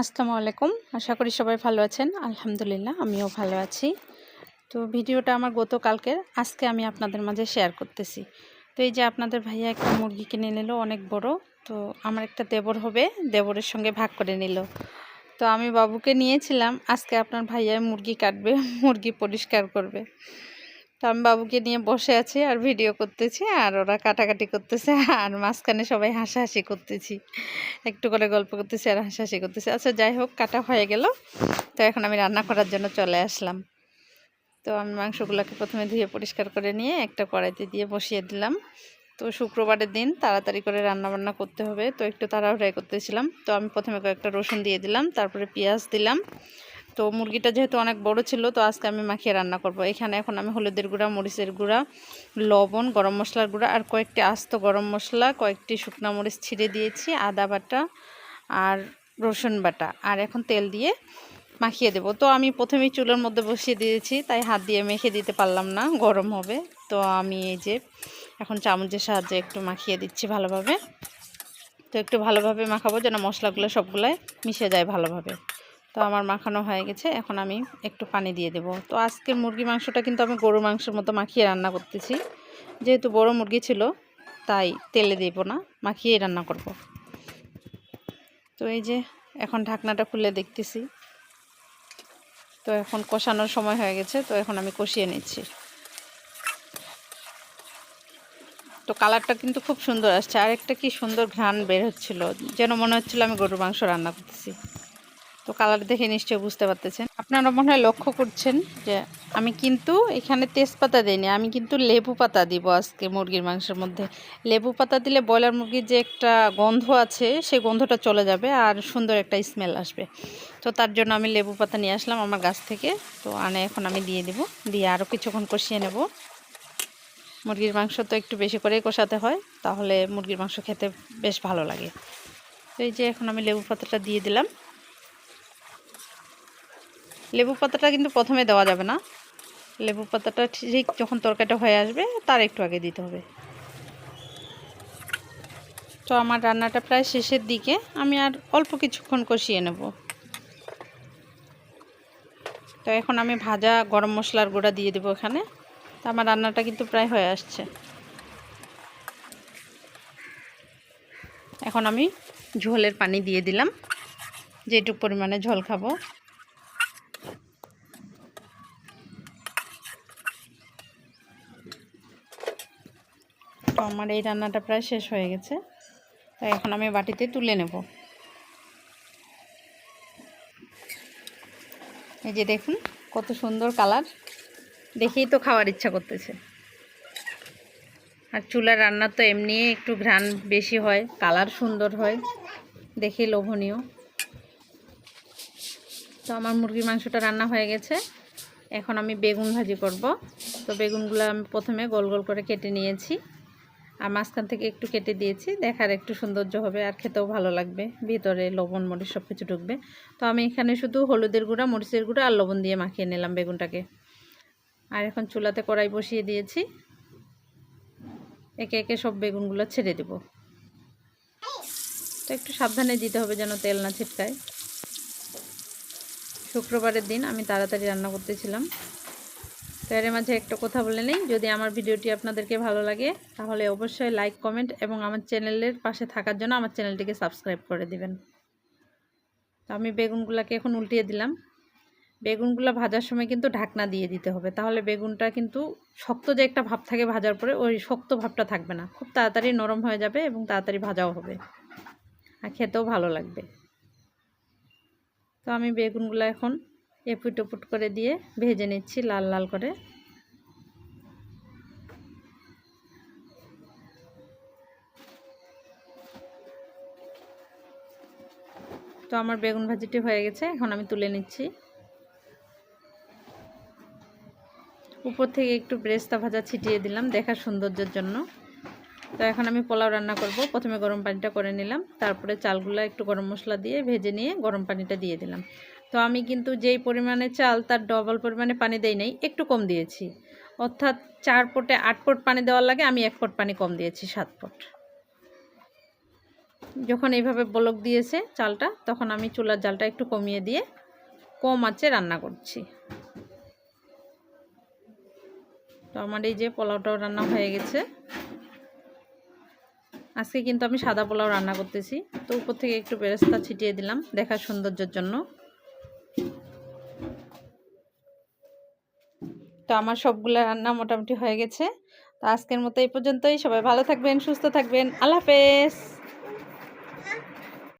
আসসালামু আলাইকুম। আশা করি সবাই ভালো আছেন। আলহামদুলিল্লাহ, আমিও ভালো আছি। তো ভিডিওটা আমার গতকালকের, আজকে আমি আপনাদের মাঝে শেয়ার করতেছি। তো এই যে আপনাদের ভাইয়া একটা মুরগি কিনে নিল, অনেক বড়। তো আমার একটা দেবর হবে, দেবরের সঙ্গে ভাগ করে নিল। তো আমি বাবুকে নিয়েছিলাম, আজকে আপনার ভাইয়া মুরগি কাটবে, মুরগি পরিষ্কার করবে। তো আমি বাবুকে নিয়ে বসে আছি আর ভিডিও করতেছি, আর ওরা কাটাকাটি করতেছে, আর মাঝখানে সবাই হাসাহাসি করতেছি। একটু করে গল্প করতেছি আর হাসাহাসি করতেছি। আচ্ছা যাই হোক, কাটা হয়ে গেল। তো এখন আমি রান্না করার জন্য চলে আসলাম। তো আমি মাংসগুলোকে প্রথমে ধুয়ে পরিষ্কার করে নিয়ে একটা কড়াইতে দিয়ে বসিয়ে দিলাম। তো শুক্রবারের দিন তাড়াতাড়ি করে রান্না বান্না করতে হবে। তো একটু তাড়াহুড়াই করতেছিলাম। তো আমি প্রথমে কয়েকটা রসুন দিয়ে দিলাম, তারপরে পেঁয়াজ দিলাম। তো মুরগিটা যেহেতু অনেক বড় ছিল, তো আজকে আমি মাখিয়ে রান্না করব। এখানে এখন আমি হলুদের গুঁড়া, মরিচের গুঁড়া, লবণ, গরম মশলার গুঁড়া আর কয়েকটি আস্ত গরম মশলা, কয়েকটি শুকনো মরিচ ছিঁড়ে দিয়েছি, আদা বাটা আর রসুন বাটা। আর এখন তেল দিয়ে মাখিয়ে দেব। তো আমি প্রথমেই চুলের মধ্যে বসিয়ে দিয়েছি, তাই হাত দিয়ে মেখে দিতে পারলাম না, গরম হবে। তো আমি এই যে এখন চামচের সাহায্যে একটু মাখিয়ে দিচ্ছি ভালোভাবে। তো একটু ভালোভাবে মাখাবো যেন মশলাগুলো সবগুলাই মিশে যায় ভালোভাবে। তো আমার মাখানো হয়ে গেছে, এখন আমি একটু পানি দিয়ে দেব। তো আজকের মুরগি মাংসটা কিন্তু আমি গরু মাংসের মতো মাখিয়ে রান্না করতেছি। যেহেতু বড় মুরগি ছিল, তাই তেলে দেব না, মাখিয়েই রান্না করব। তো এই যে, এখন ঢাকনাটা খুলে দেখতেছি। তো এখন কষানোর সময় হয়ে গেছে, তো এখন আমি কষিয়ে নিচ্ছি। তো কালারটা কিন্তু খুব সুন্দর আসছে আর একটা কি সুন্দর ঘ্রাণ বের হচ্ছিল, যেন মনে হচ্ছিল আমি গরুর মাংস রান্না করতেছি। তো কালার দেখে নিশ্চয়ই বুঝতে পারতেছেন। আপনারা মনে হয় লক্ষ্য করছেন যে আমি কিন্তু এখানে তেজপাতা দিইনি, আমি কিন্তু লেবু পাতা দিব আজকে মুরগির মাংসের মধ্যে। লেবু পাতা দিলে ব্রয়লার মুরগির যে একটা গন্ধ আছে, সেই গন্ধটা চলে যাবে আর সুন্দর একটা স্মেল আসবে। তো তার জন্য আমি লেবু পাতা নিয়ে আসলাম আমার গাছ থেকে, তো আনে এখন আমি দিয়ে দিব, দিয়ে আরও কিছুক্ষণ কষিয়ে নেব। মুরগির মাংস তো একটু বেশি করেই কষাতে হয়, তাহলে মুরগির মাংস খেতে বেশ ভালো লাগে। তো এই যে এখন আমি লেবু পাতাটা দিয়ে দিলাম। লেবু পাতাটা কিন্তু প্রথমে দেওয়া যাবে না। লেবু পাতাটা ঠিক যখন তরকারিটা হয়ে আসবে, তার একটু আগে দিতে হবে। তো আমার রান্নাটা প্রায় শেষের দিকে। আমি আর অল্প কিছুক্ষণ কষিয়ে নেব। তো এখন আমি ভাজা গরম মশলার গুঁড়া দিয়ে দেবো এখানে। তো আমার রান্নাটা কিন্তু প্রায় হয়ে আসছে। এখন আমি ঝোলের পানি দিয়ে দিলাম। যেটুক পরিমাণে ঝোল খাব। আমার এই রান্নাটা প্রায় শেষ হয়ে গেছে। তো এখন আমি বাটিতে তুলে নেব। এই যে দেখুন, কত সুন্দর কালার। দেখেই তো খাওয়ার ইচ্ছা করতেছে। আর চুলার রান্না তো এমনি একটু ঘ্রাণ বেশি হয়, কালার সুন্দর হয়। দেখি লোভনীয়। তো আমার মুরগির মাংসটা রান্না হয়ে গেছে। এখন আমি বেগুন ভাজি করব। তো বেগুনগুলো আমি প্রথমে গোল গোল করে কেটে নিয়েছি। আর মাঝখান থেকে একটু কেটে দিয়েছি। দেখার একটু সৌন্দর্য হবে আর খেতেও ভালো লাগবে। ভিতরে লবণ, মরিচ সব কিছু ঢুকবে। তো আমি এখানে শুধু হলুদের গুঁড়া, মরিচের গুঁড়া আর লবণ দিয়ে মাখিয়ে নিলাম বেগুনটাকে। আর এখন চুলাতে কড়াই বসিয়ে দিয়েছি। একে একে সব বেগুনগুলো ছেড়ে দেব। তো একটু সাবধানে দিতে হবে যেন তেল না ছিটকায়। শুক্রবারের দিন আমি তাড়াতাড়ি রান্না করতেছিলাম। তো এর মাঝে একটা কথা বলে নেই। যদি আমার ভিডিওটি আপনাদেরকে ভালো লাগে, তাহলে অবশ্যই লাইক কমেন্ট এবং আমার চ্যানেলের পাশে থাকার জন্য আমার চ্যানেলটিকে সাবস্ক্রাইব করে দিবেন। তো আমি বেগুনগুলোকে এখন উল্টিয়ে দিলাম। বেগুনগুলো ভাজার সময় কিন্তু ঢাকনা দিয়ে দিতে হবে। তাহলে বেগুনটা কিন্তু শক্ত যে একটা ভাব থাকে ভাজার পরে, ওই শক্ত ভাবটা থাকবে না। খুব তাড়াতাড়ি নরম হয়ে যাবে এবং তাড়াতাড়ি ভাজাও হবে। আর খেতেও ভালো লাগবে। তো আমি বেগুনগুলো এখন এপুট ওপুট করে দিয়ে ভেজে নিচ্ছি লাল লাল করে। তো আমার বেগুন ভাজিটি হয়ে গেছে, এখন আমি তুলে নিচ্ছি। উপর থেকে একটু ব্রেস্তা ভাজা ছিটিয়ে দিলাম দেখার সৌন্দর্যের জন্য। তো এখন আমি পোলাও রান্না করব। প্রথমে গরম পানিটা করে নিলাম, তারপরে চালগুলো একটু গরম মশলা দিয়ে ভেজে নিয়ে গরম পানিটা দিয়ে দিলাম। তো আমি কিন্তু যেই পরিমাণে চাল তার ডবল পরিমাণে পানি দেই নাই, একটু কম দিয়েছি। অর্থাৎ চার পটে আট পট পানি দেওয়ার লাগে, আমি এক পট পানি কম দিয়েছি, সাত পট। যখন এইভাবে বলক দিয়েছে চালটা, তখন আমি চুলার জালটা একটু কমিয়ে দিয়ে কম আঁচে রান্না করছি। তো আমার এই যে পোলাওটাও রান্না হয়ে গেছে। আজকে কিন্তু আমি সাদা পোলাও রান্না করতেছি। তো উপর থেকে একটু বেরেস্তা ছিটিয়ে দিলাম দেখার সৌন্দর্যের জন্য। তো আমার সবগুলো রান্না মোটামুটি হয়ে গেছে। তো আজকের মতো এই পর্যন্তই। সবাই ভালো থাকবেন, সুস্থ থাকবেন। আল্লাহ হাফেজ।